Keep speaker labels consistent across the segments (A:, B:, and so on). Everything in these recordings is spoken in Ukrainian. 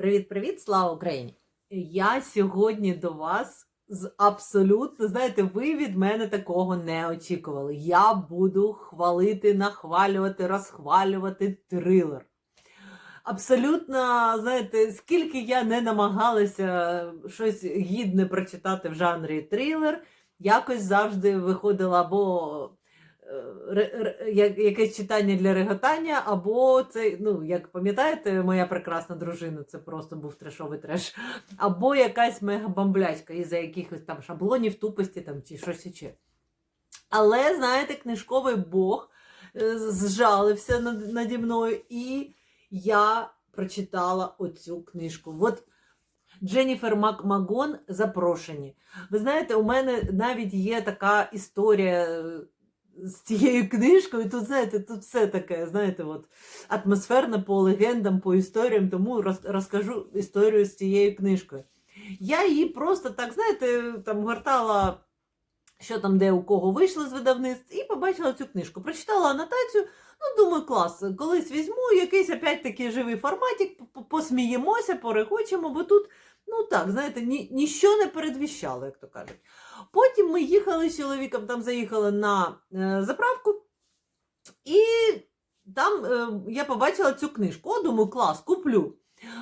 A: Привіт-привіт, слава Україні! Я сьогодні до вас з абсолютно, знаєте, ви від мене такого не очікували. Я буду хвалити, нахвалювати, розхвалювати трилер. Абсолютно, знаєте, скільки я не намагалася щось гідне прочитати в жанрі трилер, якось завжди виходила або якесь читання для реготання, або це, ну, як пам'ятаєте, моя прекрасна дружина, це просто був трешовий треш, або якась мегабамблячка із-за якихось там шаблонів, тупості там, чи щось іще. Але, знаєте, книжковий Бог е, зжалився над, наді мною, і я прочитала оцю книжку. От Дженніфер Макмагон запрошені. Ви знаєте, у мене навіть є така історія е, з цією книжкою. Тут, знаєте, тут все таке, знаєте, от, атмосферно по легендам, по історіям, тому роз- розкажу історію з цією книжкою. Я її просто так, знаєте, там гортала, що там, де у кого вийшло з видавництв, і побачила цю книжку. Прочитала анотацію. Ну, думаю, клас, колись візьму якийсь опять такий живий форматик, посміємося, порегочемо, бо тут, ну так, знаєте, ні, ніщо не передвіщало, як то кажуть. Потім ми їхали з чоловіком, там заїхали на е, заправку, і там е, я побачила цю книжку. О, думаю, клас, куплю.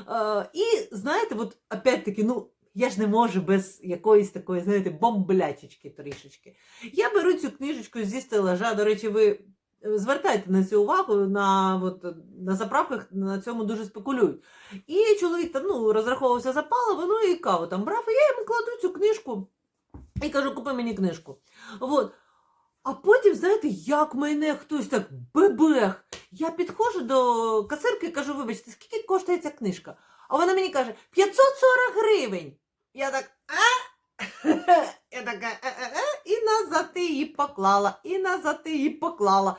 A: Е, і знаєте, от опять-таки, ну. Я ж не можу без якоїсь такої, знаєте, бомблячечки трішечки. Я беру цю книжечку зі стелажа. До речі, ви звертайте на цю увагу, на, от, на заправках на цьому дуже спекулюють. І чоловік там ну, розраховувався за паливо, ну і каву там брав, і я йому кладу цю книжку і кажу, купи мені книжку. От. А потім, знаєте, як мене хтось так бебех. Я підходжу до касирки і кажу, вибачте, скільки коштує ця книжка? А вона мені каже, 540 гривень. Я так, а? Я така, е-е-е, і назад її поклала, і назад її поклала.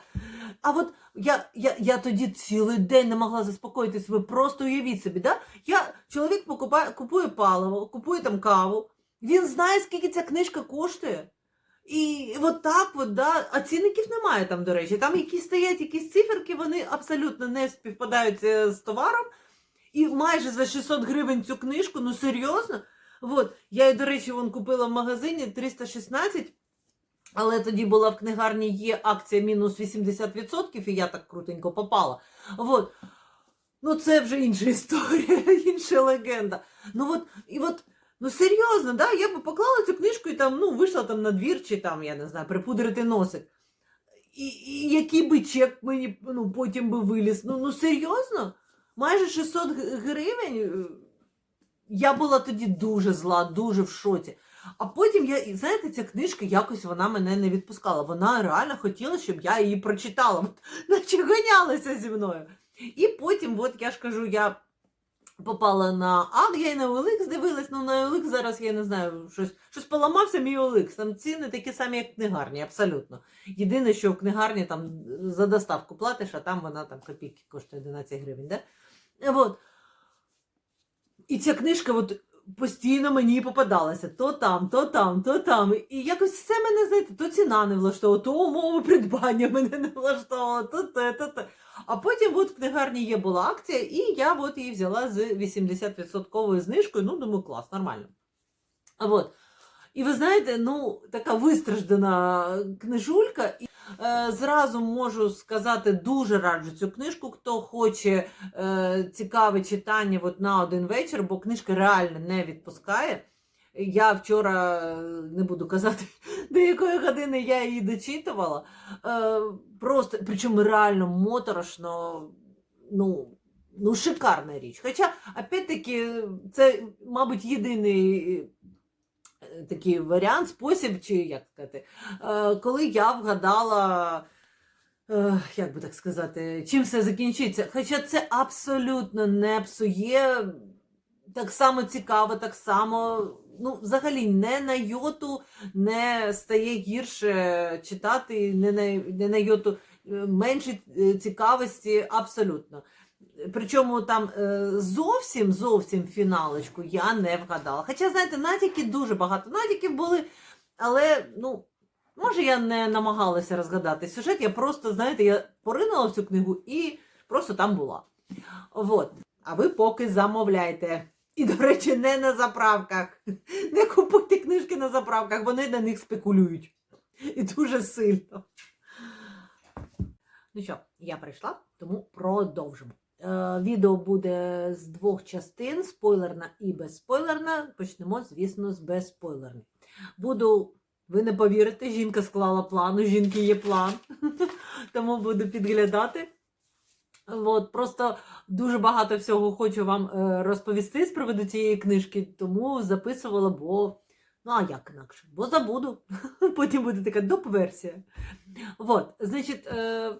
A: А от я, я, я тоді цілий день не могла заспокоїтись. Ви просто уявіть собі, да? Я, чоловік покупає, купує паливо, купує там каву. Він знає, скільки ця книжка коштує. І от так, от, да. а цінників немає там, до речі. Там якісь стоять якісь циферки, вони абсолютно не співпадають е, з товаром. І майже за 600 гривень цю книжку, ну серйозно. От, я її, до речі, вон купила в магазині 316, але тоді була в книгарні є акція мінус 80%, і я так крутенько попала. От. Ну, це вже інша історія, інша легенда. Ну от, і от, ну серйозно, да? я б поклала цю книжку і там, ну, вийшла там на двір, чи там, я не знаю, припудрити носик. І, і який би чек мені ну, потім би виліз. Ну, ну серйозно? Майже 600 гривень. е, Я була тоді дуже зла, дуже в шоці. А потім я, знаєте, ця книжка якось вона мене не відпускала. Вона реально хотіла, щоб я її прочитала. Наче ганялася зі мною. І потім, от я ж кажу, я попала на АГ, я і на OLX дивилась, ну на OLX зараз я не знаю, щось, щось поламався мій OLX. Там ціни такі самі, як в книгарні, абсолютно. Єдине, що в книгарні там за доставку платиш, а там вона там копійки коштує 11 гривень. Да? От. І ця книжка от постійно мені попадалася то там, то там, то там. І якось все мене, знаєте, то ціна не влаштовувала, то умови придбання мене не влаштовувала, то те, то те. А потім от в книгарні є була акція, і я от її взяла з 80% знижкою. Ну, думаю, клас, нормально. От. І ви знаєте, ну, така вистраждана книжулька. І, е, зразу можу сказати, дуже раджу цю книжку, хто хоче е, цікаве читання от на один вечір, бо книжка реально не відпускає. Я вчора е, не буду казати, до якої години я її дочитувала. Е, просто, причому реально моторошно, ну, ну, шикарна річ. Хоча, опять-таки, це, мабуть, єдиний е, такий варіант, спосіб, чи як сказати, коли я вгадала. Як би так сказати, чим все закінчиться? Хоча це абсолютно не псує, так само цікаво, так само, ну, взагалі, не на йоту не стає гірше читати, не на, не на йоту е, менше е, цікавості, абсолютно. Причому там е, зовсім зовсім фіналочку я не вгадала. Хоча, знаєте, натяки дуже багато натяків були, але ну, може я не намагалася розгадати сюжет. Я просто, знаєте, я поринула в цю книгу і просто там була. Вот. А ви поки замовляйте. І, до речі, не на заправках. Не купуйте книжки на заправках, вони на них спекулюють. І дуже сильно. Ну що, я прийшла, тому продовжимо. Е, відео буде з двох частин: спойлерна і безспойлерна. Почнемо, звісно, з безспойлерної. Буду, ви не повірите, жінка склала план, у жінки є план, тому буду підглядати. От, просто дуже багато всього хочу вам е, розповісти з приводу цієї книжки, тому записувала, бо. Ну, а як інакше? Бо забуду. Потім буде така доп-версія. От, значить, е,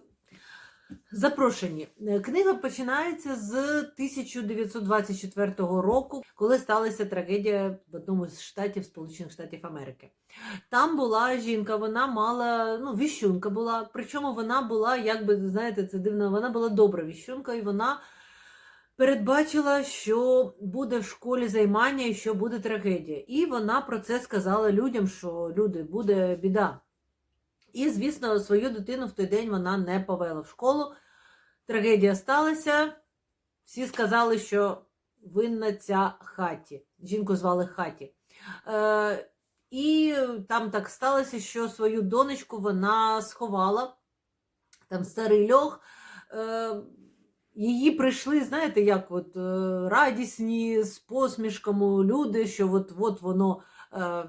A: запрошені. Е, Книга починається з 1924 року, коли сталася трагедія в одному з штатів Сполучених Штатів Америки. Там була жінка, вона мала, ну, віщунка була, причому вона була, як би, знаєте, це дивно, вона була добра віщунка, і вона передбачила, що буде в школі займання і що буде трагедія. І вона про це сказала людям, що люди, буде біда. І, звісно, свою дитину в той день вона не повела в школу. Трагедія сталася. Всі сказали, що винна ця хаті. Жінку звали хаті. Е, і там так сталося, що свою донечку вона сховала. Там старий льох. Е, її прийшли, знаєте, як от е, радісні, з посмішками люди, що от, от воно е,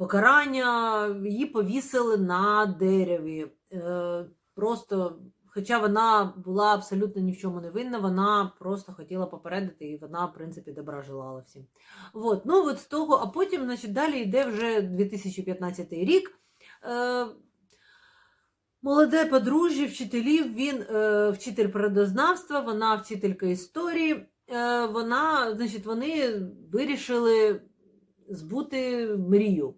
A: покарання, її повісили на дереві. Е, просто, хоча вона була абсолютно ні в чому не винна, вона просто хотіла попередити, і вона, в принципі, добра желала всім. От, ну от з того, а потім, значить, далі йде вже 2015 рік. Е, Молоде подружжя вчителів, він е, вчитель природознавства, вона вчителька історії. Е, вона, значить, вони вирішили збути мрію.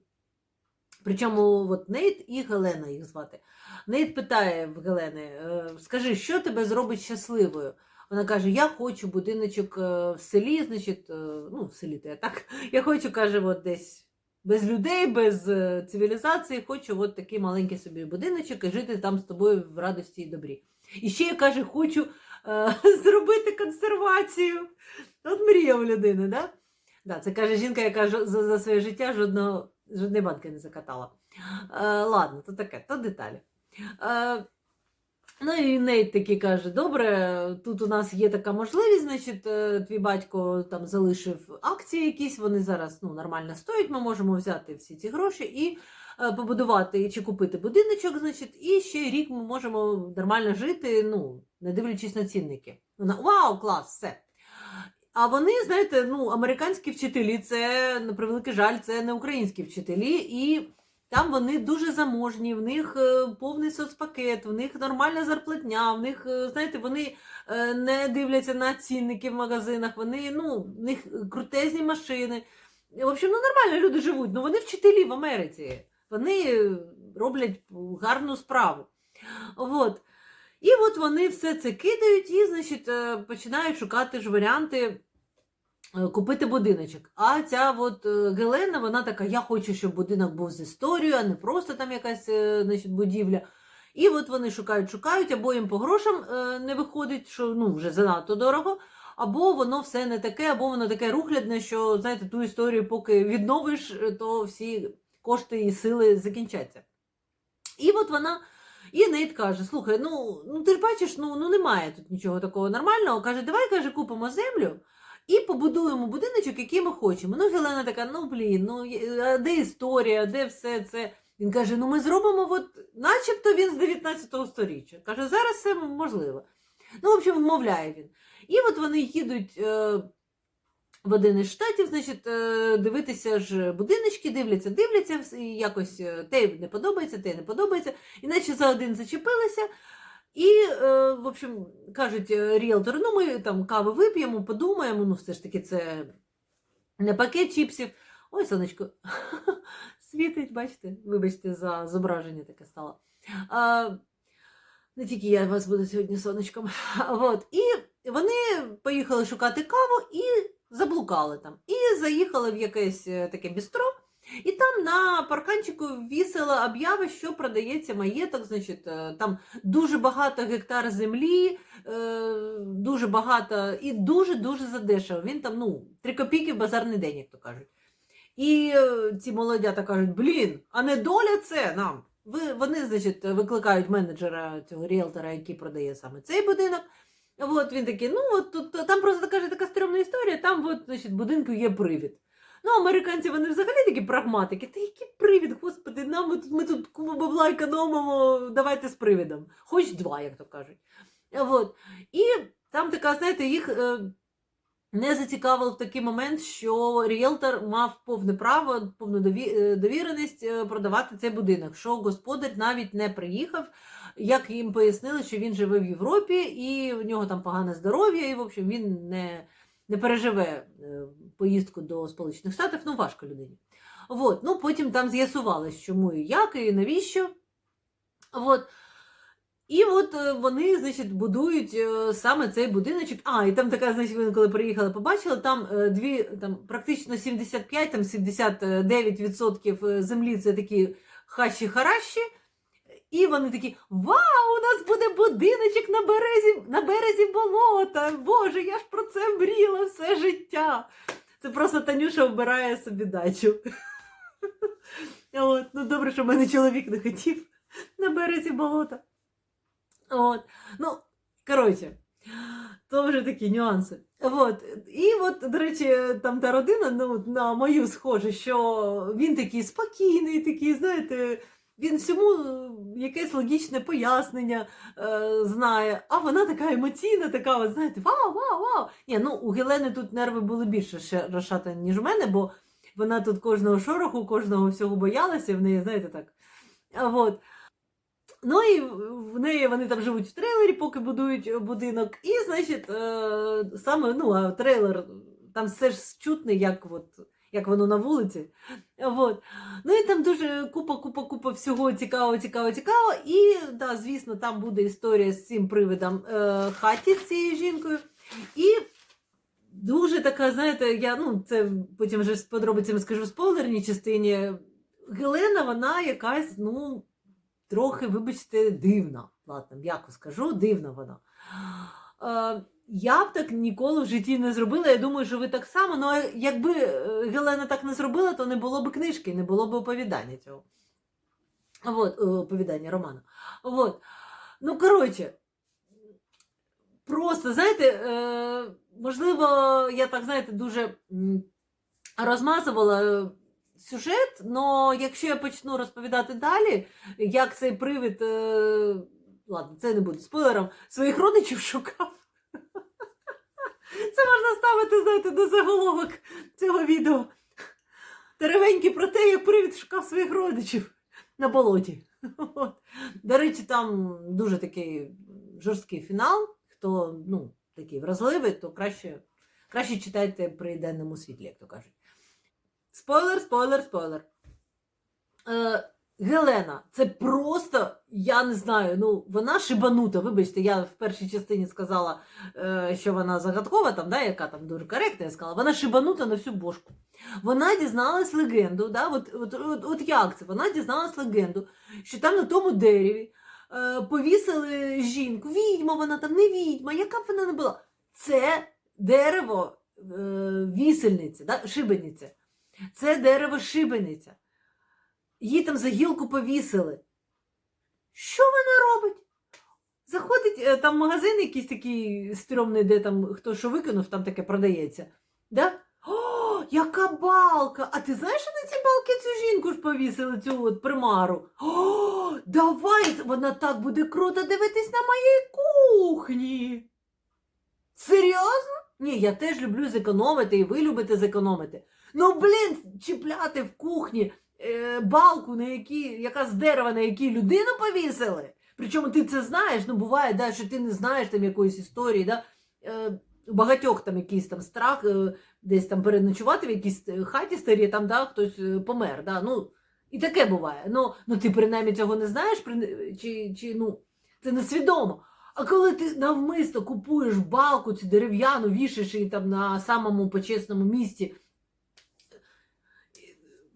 A: Причому от Нейт і Гелена їх звати. Нейт питає в Гелени: е, скажи, що тебе зробить щасливою? Вона каже: Я хочу будиночок е, в селі, значить, е, ну, в селі то я так. Я хочу, каже, от десь без людей, без цивілізації, хочу от такий маленький собі будиночок і жити там з тобою в радості і добрі. І ще я каже, хочу е, зробити консервацію. От мрія у людини, да? Да, це каже жінка, яка за, за своє життя жодного, жодної банки не закатала. Е, ладно, то таке, то деталі. Е, Ну і Нейт такий каже: добре, тут у нас є така можливість, значить, е, твій батько там залишив акції якісь, вони зараз ну, нормально стоять, ми можемо взяти всі ці гроші і е, побудувати чи купити будиночок, значить, і ще рік ми можемо нормально жити, ну, не дивлячись на цінники. Вона вау, клас, все. А вони, знаєте, ну, американські вчителі, це, на превеликий жаль, це не українські вчителі, і там вони дуже заможні, в них е, повний соцпакет, в них нормальна зарплатня, в них, е, знаєте, вони е, не дивляться на цінники в магазинах, вони, ну, в них крутезні машини. В общем, ну нормально люди живуть, ну вони вчителі в Америці. Вони роблять гарну справу. От. І от вони все це кидають і, значить, е, починають шукати ж варіанти е, купити будиночок. А ця от е, Гелена, вона така: я хочу, щоб будинок був з історією, а не просто там якась значить, будівля. І от вони шукають, шукають, або їм по грошам не виходить, що ну, вже занадто дорого, або воно все не таке, або воно таке рухлядне, що знаєте, ту історію, поки відновиш, то всі кошти і сили закінчаться. І от вона. І Нейт каже: слухай, ну, ну ти ж бачиш, ну, ну немає тут нічого такого нормального. Каже, давай каже, купимо землю і побудуємо будиночок, який ми хочемо. Ну, Гелена така, ну блін, ну де історія, де все це. Він каже: ну ми зробимо, от, начебто він з 19 сторіччя. Каже, зараз все можливо. Ну, в общем, вмовляє він. І от вони їдуть е, в один із штатів, значить, е, дивитися ж будиночки, дивляться, дивляться, і якось е, те не подобається, те не подобається, іначе за один зачепилися. І, е, в общем, кажуть ріелтори, ну ми там кави вип'ємо, подумаємо, ну все ж таки це не пакет чіпсів. Ой, сонечко, світить, бачите, вибачте за зображення таке стало. А, не тільки я вас буду сьогодні сонечком. От. І вони поїхали шукати каву і заблукали там. І заїхали в якесь е, таке бістро. І там на парканчику вісила об'ява, що продається маєток. Значить, е, там дуже багато гектар землі, е, дуже багато і дуже-дуже задешево. Він там, ну, три копійки в базарний день, як то кажуть. І ці молодята кажуть: блін, а не доля це нам. Ви, вони, значить, викликають менеджера цього ріелтора, який продає саме цей будинок. От він такий, ну от тут там просто каже така стрьомна історія, там от, значить, будинку є привід. Ну, американці вони взагалі такі прагматики. Та який привід, господи, нам ми тут, ми тут купу бабла економимо, давайте з привідом. Хоч два, як то кажуть. От. І там така, знаєте, їх е, не зацікавив такий момент, що ріелтор мав повне право, повну е, довіреність е, продавати цей будинок, що господар навіть не приїхав. Як їм пояснили, що він живе в Європі, і в нього там погане здоров'я, і в общем він не, не переживе е, поїздку до Сполучених Штатів, ну важко людині. От. Ну, потім там з'ясувалось, чому і як, і навіщо. От. І от е, вони, значить, будують е, саме цей будиночок. А, і там така, значить, вони коли приїхали, побачили, там дві, там практично 75, там 79% землі це такі хащі-харащі. І вони такі: Вау, у нас буде будиночок на березі, на березі болота! Боже, я ж про це мріяла все життя. Це просто Танюша обирає собі дачу. От, ну добре, що в мене чоловік не хотів на березі болота. От. Ну, коротше, то вже такі нюанси. От. І от, до речі, там та родина ну, на мою схожа, що він такий спокійний, такий, знаєте, він всьому е, якесь логічне пояснення е, знає, а вона така емоційна, така, от, знаєте, вау, вау, вау. Ні, ну, у Гелени тут нерви були більше ще розшатані, ніж у мене, бо вона тут кожного шороху, кожного всього боялася, в неї, знаєте, так. А, от. Ну і в неї вони там живуть в трейлері, поки будують будинок. І, значить, е, саме ну, а трейлер, там все ж чутне, як, от, як воно на вулиці. От. Ну і там дуже купа, купа, купа всього цікавого, цікавого, цікавого. І, да, звісно, там буде історія з цим привидом е, хаті з цією жінкою. І дуже така, знаєте, я ну, це потім вже з подробицями скажу в спойлерній частині. Гелена, вона якась, ну трохи, вибачте, дивна. Ладно, м'яко скажу, дивна вона. Е, я б так ніколи в житті не зробила. Я думаю, що ви так само. Ну, якби Гелена так не зробила, то не було б книжки, не було б оповідання цього. От, е, оповідання роману. От. Ну, коротше, просто, знаєте, е, можливо, я так, знаєте, дуже розмазувала. е, Сюжет, але якщо я почну розповідати далі, як цей привид, ладно, це не буде спойлером, своїх родичів шукав. Це можна ставити, знаєте, до заголовок цього відео. Теревеньки про те, як привид шукав своїх родичів на болоті. От. До речі, там дуже такий жорсткий фінал. Хто ну, такий вразливий, то краще, краще читайте при денному світлі, як то кажуть. Спойлер, спойлер, спойлер. Е, Гелена, це просто, я не знаю, ну, вона шибанута. Вибачте, я в першій частині сказала, е, що вона загадкова, там, да, яка там дуже коректна, я сказала, вона шибанута на всю бошку. Вона дізналась легенду, да, от, от, от, от як це? Вона дізналась легенду, що там на тому дереві е, повісили жінку, відьма вона там, не відьма, яка б вона не була. Це дерево е, вісельниця, да, шибениця. Це дерево шибениця. Її там за гілку повісили. Що вона робить? Заходить е, там магазин якийсь такий стрьомний, де там хто що викинув, там таке продається. Да? О, яка балка! А ти знаєш, що на ці балки цю жінку ж повісили, цю от примару? О, давай! Вона так буде круто дивитись на моїй кухні. Серйозно? Ні, я теж люблю зекономити, і ви любите зекономити. Ну, блін, чіпляти в кухні е, балку, на якій, яка з дерева, на якій людину повісили. Причому ти це знаєш, ну буває, да, що ти не знаєш там якоїсь історії. Да? Е, у багатьох там якийсь там страх, е, десь там переночувати в якійсь хаті старі, там да, хтось помер. Да? Ну, і таке буває. Ну, ну ти принаймні цього не знаєш, при- чи, чи ну, це несвідомо. А коли ти навмисно купуєш балку цю дерев'яну, вішаєш її там на самому почесному місці,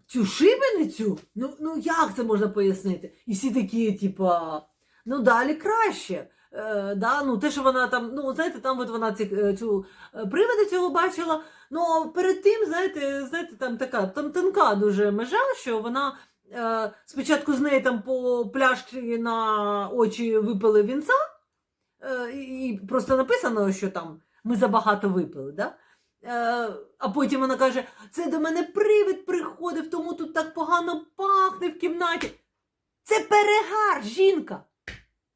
A: цю шибеницю? Ну, ну як це можна пояснити? І всі такі, типа, ну далі краще. Е, да, ну, те, що вона там, ну, знаєте, там от вона ці, е, цю е, привида цього бачила. Ну, перед тим, знаєте, знаєте, там така там тонка дуже межа, що вона е, спочатку з неї там по пляшці на очі випили вінця, е, і просто написано, що там ми забагато випили. Да? Е, а потім вона каже: це до мене привид приходив, тому тут так погано пахне в кімнаті. Це перегар, жінка.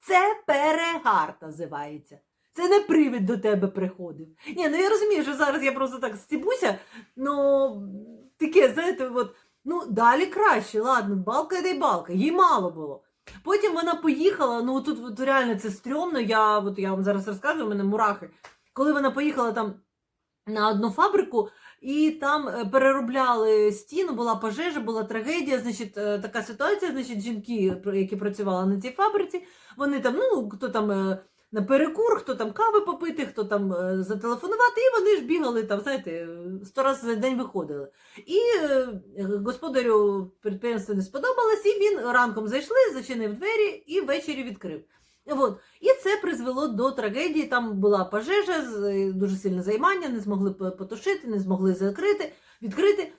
A: Це перегар називається. Це не привид до тебе приходив. Ні, ну я розумію, що зараз я просто так стібуся, ну таке, знаєте, от, ну далі краще, ладно, балка й балка, їй мало було. Потім вона поїхала, ну тут от, реально це стрьомно, я, от, я вам зараз розкажу, у мене мурахи. Коли вона поїхала там на одну фабрику, і там е, переробляли стіну, була пожежа, була трагедія. Значить, е, така ситуація. Значить, жінки, про- які працювали на цій фабриці, вони там, ну хто там е, на перекур, хто там кави попити, хто там е, зателефонувати, і вони ж бігали там, знаєте, е, сто разів за день виходили. І е, господарю підприємства не сподобалось, і він ранком зайшли, зачинив двері і ввечері відкрив. От. І це призвело до трагедії. Там була пожежа, дуже сильне займання, не змогли потушити, не змогли закрити, відкрити.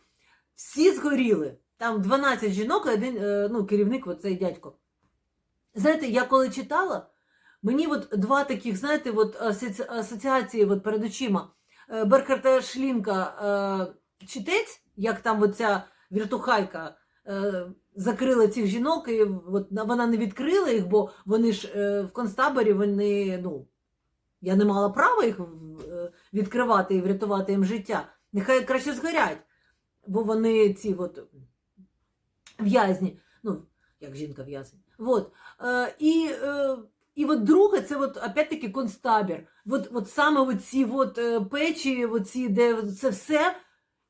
A: Всі згоріли. Там 12 жінок, один е, ну, керівник, оцей дядько. Знаєте, я коли читала, мені от два таких, знаєте, от асоціації от перед очима. Е, Беркарта Шлінка е, читець, як там оця віртухайка е, закрила цих жінок, і от вона не відкрила їх, бо вони ж е, в концтаборі, вони, ну, я не мала права їх е, відкривати і врятувати їм життя. Нехай краще згорять, бо вони ці от в'язні, ну, як жінка в'язень. Вот. Е, і, е, і от друге, це от, опять-таки концтабір. От, от саме от ці от, е, печі, от де це все.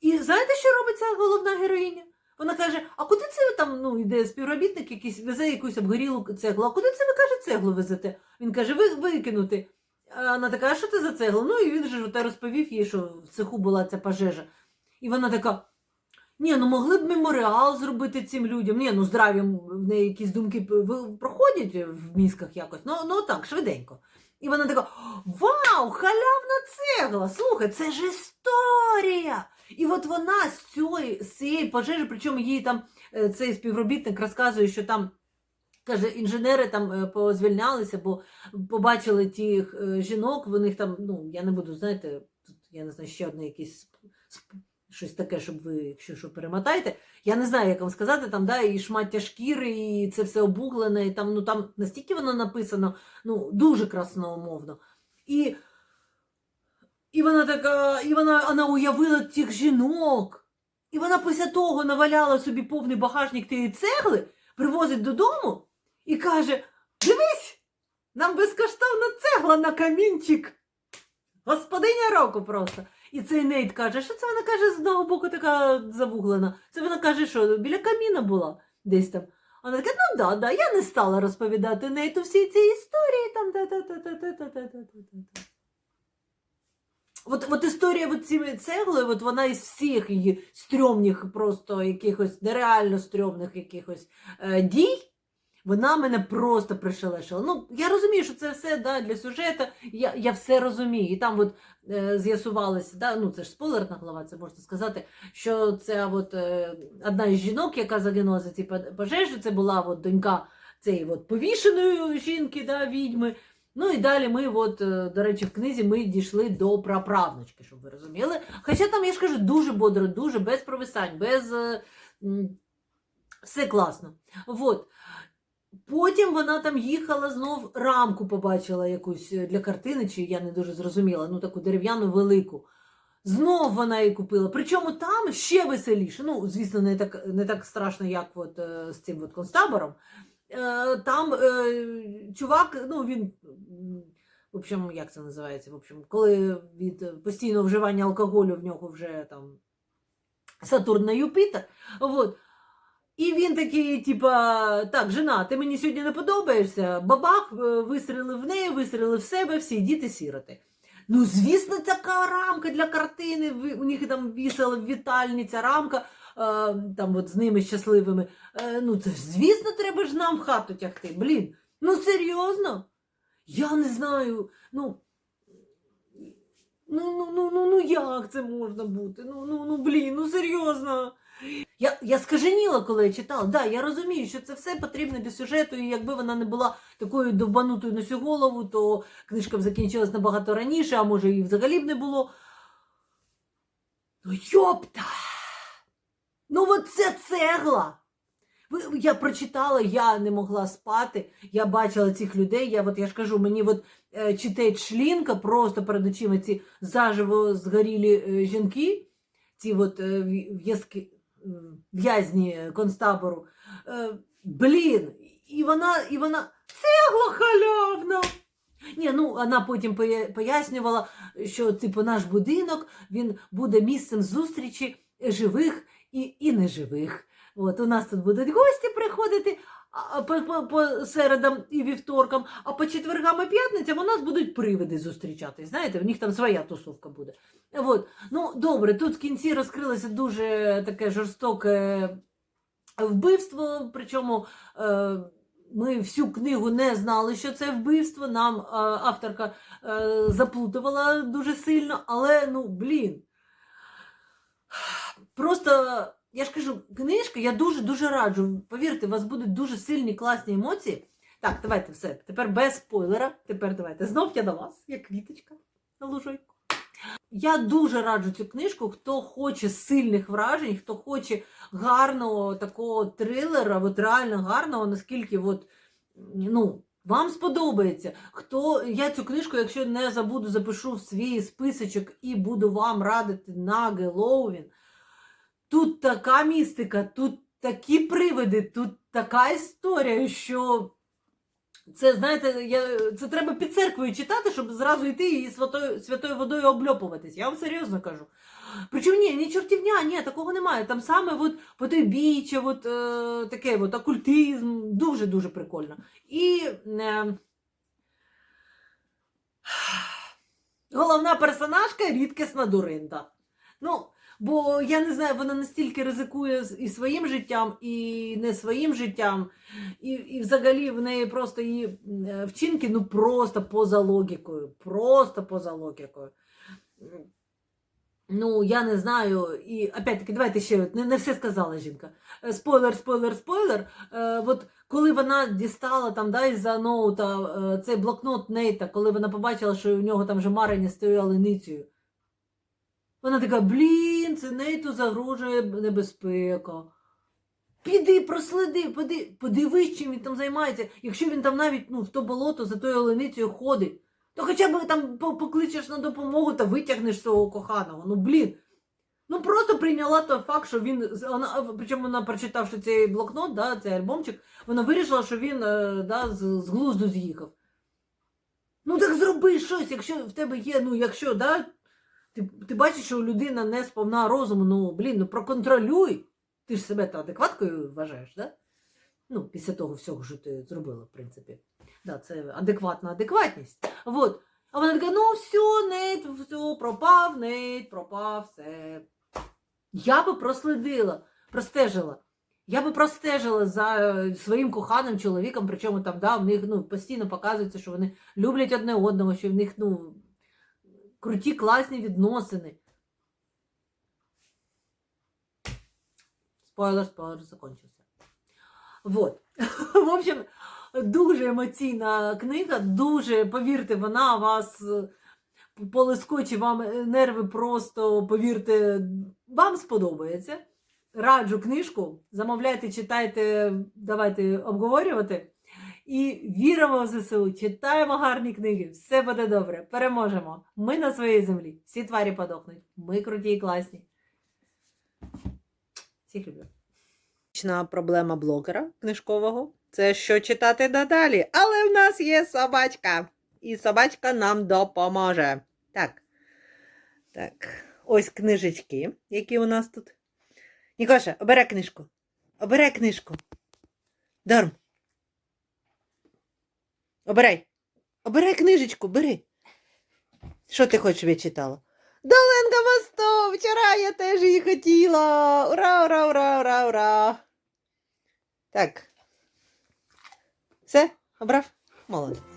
A: І знаєте, що робить ця головна героїня? Вона каже: а куди це там ну, йде співробітник якийсь, везе якусь обгорілу цеглу, а куди це ви каже, цеглу везете? Він каже, ви викинути. А вона така, а що це за цегла? Ну і він же ж розповів їй, що в цеху була ця пожежа. І вона така: ні, ну могли б меморіал зробити цим людям. Ні, ну здраві в неї якісь думки проходять в мізках якось. Ну, ну так, швиденько. І вона така: Вау, халявна цегла! Слухай, це ж історія! І от вона з цієї, з цієї пожежі, причому їй там е, цей співробітник розказує, що там. Каже, інженери там е, позвільнялися, бо побачили тих е, жінок, в них там, ну, я не буду, знаєте, тут, я не знаю, ще одне якесь щось таке, щоб ви, якщо що, перемотаєте. Я не знаю, як вам сказати, там, да, і шмаття шкіри, і це все обуглене, і там, ну, там настільки воно написано, ну, дуже красномовно. І, і вона така, і вона, вона уявила тих жінок. І вона після того наваляла собі повний багажник тієї цегли, привозить додому і каже: Дивись, нам безкоштовна цегла на камінчик. Господиня року просто. І цей Нейт каже, що це вона каже з одного боку така завуглена. Це вона каже, що біля каміна була десь там. Вона така, ну да, да, я не стала розповідати Нейту всі ці історії там. та-та-та-та-та-та-та-та-та. От, от історія от цієї цегли, от вона із всіх її стрьомних, просто якихось нереально стрьомних якихось е, дій, вона мене просто пришелешила. Ну, я розумію, що це все да, для сюжету, я, я все розумію. І там от е, з'ясувалося, да, ну це ж спойлерна глава, це можна сказати, що це от, е, одна із жінок, яка загинула за ці пож- пожежі, це була от, донька цієї от, повішеної жінки, да, відьми. Ну і далі ми, от, е, до речі, в книзі ми дійшли до праправнучки, щоб ви розуміли. Хоча там, я ж кажу, дуже бодро, дуже без провисань, без. е, Все класно. От. Потім вона там їхала знов рамку побачила якусь е, для картини, чи я не дуже зрозуміла, ну таку дерев'яну велику. Знов вона її купила. Причому там ще веселіше. Ну, звісно, не так, не так страшно, як от, з цим от концтабором. Е, там е, чувак, ну він, в общем, як це називається? В общем, коли від постійного вживання алкоголю в нього вже там Сатурн на Юпітер. От. І він такий, типа, так, жена, ти мені сьогодні не подобаєшся. Бабах, е, вистрілив в неї, вистрілив в себе, всі діти сіроти. Ну, звісно, така рамка для картини. У них там вісила в вітальні ця рамка. Там от з ними щасливими. Е, ну, це ж, звісно, треба ж нам в хату тягти. Блін, ну серйозно? Я не знаю. Ну, ну, ну, ну, ну, ну як це можна бути? Ну, ну, ну, блін, ну серйозно. Я, я скаженіла, коли я читала. Да, я розумію, що це все потрібно для сюжету, і якби вона не була такою довбанутою на всю голову, то книжка б закінчилась набагато раніше, а може і взагалі б не було. Ну, йопта! Ну, от це цегла! Я прочитала, я не могла спати. Я бачила цих людей. Я, от, я ж кажу, мені от, е, читає шлінка просто перед очима ці заживо згорілі е, жінки, ці от, е, е, в'язні концтабору. Е, блін, і вона, і вона цегла халявна. Ні, ну вона потім пояснювала, що типу наш будинок він буде місцем зустрічі живих і, і неживих. От у нас тут будуть гості приходити по, по, по середам і вівторкам, а по четвергам і п'ятницям у нас будуть привиди зустрічатись. Знаєте, в них там своя тусовка буде. От. Ну, добре, тут в кінці розкрилося дуже таке жорстоке вбивство, причому. Е, ми всю книгу не знали, що це вбивство. Нам е, авторка е, заплутувала дуже сильно, але ну блін. Просто я ж кажу, книжка, я дуже-дуже раджу. Повірте, у вас будуть дуже сильні класні емоції. Так, давайте все. Тепер без спойлера. Тепер давайте. Знов я до вас, як квіточка на лужайку. Я дуже раджу цю книжку, хто хоче сильних вражень, хто хоче гарного такого трилера, от реально гарного, наскільки от, ну, вам сподобається. Хто я цю книжку, якщо не забуду, запишу в свій списочок і буду вам радити на Геловін. Тут така містика, тут такі привиди, тут така історія, що це, знаєте, я, це треба під церквою читати, щоб зразу йти і святою, святою водою обльопуватись. Я вам серйозно кажу. Причому ні, ні чортівня, ні, такого немає. Там саме от, потойбіччя, от, е, таке от, окультизм, дуже-дуже прикольно. І е, головна персонажка рідкісна дуринда. Ну, бо я не знаю, вона настільки ризикує і своїм життям, і не своїм життям. І, і взагалі в неї просто її е, вчинки ну просто поза логікою. Просто поза логікою. Ну, я не знаю. І опять-таки, давайте ще не, не все сказала жінка. Е, Спойлер, спойлер, спойлер. Е, от коли вона дістала там да, із-за ноута е, цей блокнот Нейта, коли вона побачила, що у нього там вже марення стояли ницею. Вона така, блін, це Нейту загрожує небезпека. Піди, просліди, поди, подивись, чим він там займається. Якщо він там навіть ну, в то болото за тою оленицею ходить, то хоча б там покличеш на допомогу та витягнеш свого коханого. Ну блін. Ну просто прийняла той факт, що він. Вона, причому вона, прочитавши цей блокнот, да, цей альбомчик, вона вирішила, що він е, да, з, з глузду з'їхав. Ну так зроби щось, якщо в тебе є, ну якщо, да, ти, ти бачиш, що людина не сповна розуму, ну блін, ну проконтролюй. Ти ж себе то адекваткою вважаєш, да? Ну, після того всього, що ти зробила, в принципі. Да, це адекватна адекватність. Вот. А вона така, ну все, Нейт, все, пропав, Нейт, пропав, все. Я би прослідила, простежила. Я би простежила за е, своїм коханим чоловіком, причому там, да, в них ну, постійно показується, що вони люблять одне одного, що в них ну, круті, класні відносини. Спойлер, спойлер, закончився. Вот. В общем, дуже емоційна книга, дуже, повірте, вона вас е, полискоче, вам е, нерви просто, повірте, вам сподобається. Раджу книжку, замовляйте, читайте, давайте обговорювати. І віримо в ЗСУ, читаємо гарні книги, все буде добре, переможемо. Ми на своїй землі, всі тварі подохнуть. Ми круті і класні. Всіх люблю.
B: Проблема блогера книжкового це що читати надалі. Але в нас є собачка. І собачка нам допоможе. Так. Так. Ось книжечки, які у нас тут. Нікоша, обере книжку. Обере книжку. Дорм. Обирай. Обирай книжечку, бери. Що ти хочеш щоб я читала? Доленка мосту! Вчора я теж її хотіла. Ура, ура, ура, ура, ура. Так. Все, обрав? Молодець.